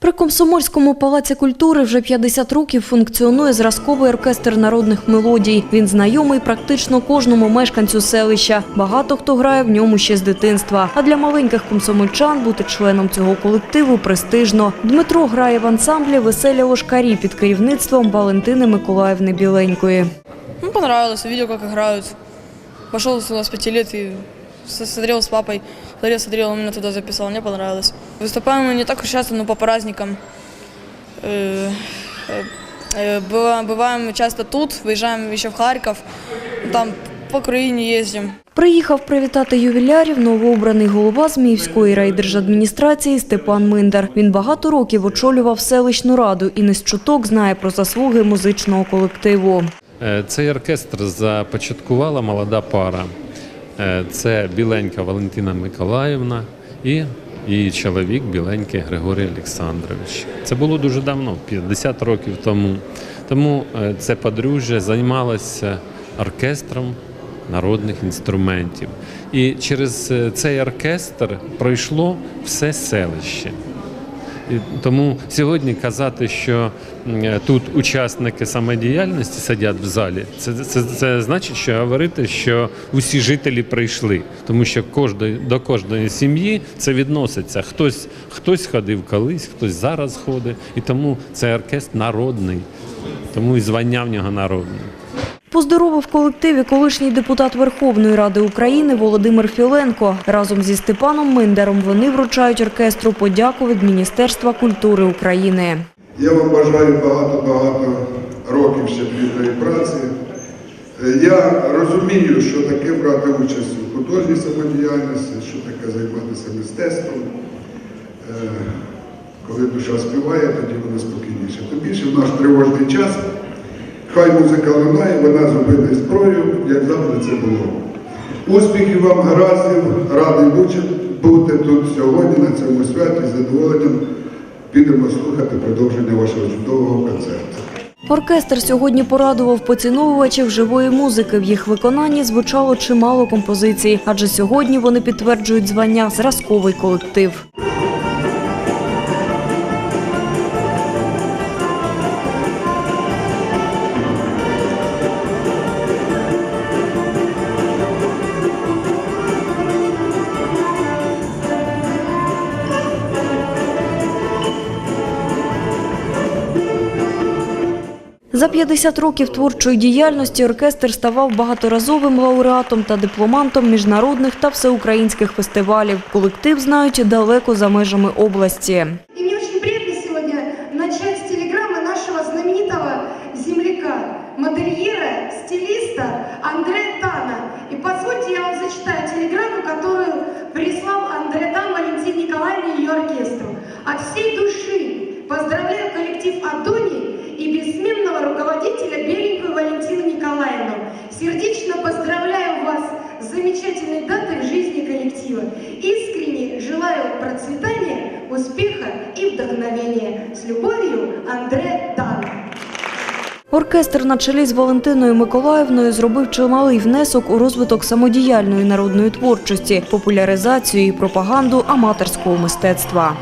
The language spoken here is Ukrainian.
При Комсомольському палаці культури вже 50 років функціонує зразковий оркестр народних мелодій. Він знайомий практично кожному мешканцю селища. Багато хто грає в ньому ще з дитинства. А для маленьких комсомольчан бути членом цього колективу престижно. Дмитро грає в ансамблі «Веселі ошкарі» під керівництвом Валентини Миколаївни Біленької. Ну, понравилось, увидел, как играют. Пошел сюда с пяти лет и с- смотрел с папой. Смотрел, смотрел, он меня туда записал, мне понравилось. Выступаем мы не так уж часто, но по праздникам. Э, э, быва- Бываем часто тут, выезжаем еще в Харьков, там по Украине ездим. Приїхав привітати ювілярів новообраний голова Зміївської райдержадміністрації Степан Миндар. Він багато років очолював селищну раду і не з чуток знає про заслуги музичного колективу. Е, Цей оркестр започаткувала молода пара. Е, Це Біленька Валентина Миколаївна і її чоловік Біленький Григорій Олександрович. Це було дуже давно, 50 років тому. Тому е, це подружжя займалося оркестром народних інструментів. І через е, цей оркестр пройшло все селище. Тому сьогодні казати, що е, тут учасники самодіяльності сидять в залі, це, це, це значить, що говорити, що усі жителі прийшли, тому що кожної, до кожної сім'ї це відноситься. Хтось, хтось ходив колись, хтось зараз ходить, і тому цей оркестр народний, тому і звання в нього народне. Поздоровив колективі колишній депутат Верховної Ради України Володимир Філенко. Разом зі Степаном Миндаром вони вручають оркестру подяку від Міністерства культури України. Я вам бажаю багато-багато років ще плідної праці. Я розумію, що таке брати участь у художній самодіяльності, що таке займатися мистецтвом. Е, Коли душа співає, тоді вона спокійніше. Тим більше в наш тривожний час. Хай музика лунає, вона зупинить зброю, як завжди це було. Успіхів вам, гараздів, радий бути, тут сьогодні на цьому святі. З задоволенням підемо слухати продовження вашого чудового концерту. Оркестр сьогодні порадував поціновувачів живої музики. В їх виконанні звучало чимало композицій, адже сьогодні вони підтверджують звання зразковий колектив. За 50 років творчої діяльності оркестр ставав багаторазовим лауреатом та дипломантом міжнародних та всеукраїнських фестивалів. Колектив знають далеко за межами області. И мне очень приятно сегодня начать с телеграммы нашего знаменитого земляка, модельера, стилиста Андре Тана. И позвольте я вам зачитаю Сердечно поздравляю вас с замечательной датой жизни коллектива. Искренне желаю процветания, успеха и вдохновения. С любовью, Андре Тан. Оркестр на чолі з Валентиною Миколаївною зробив чималий внесок у розвиток самодіяльної народної творчості, популяризацію і пропаганду аматорського мистецтва.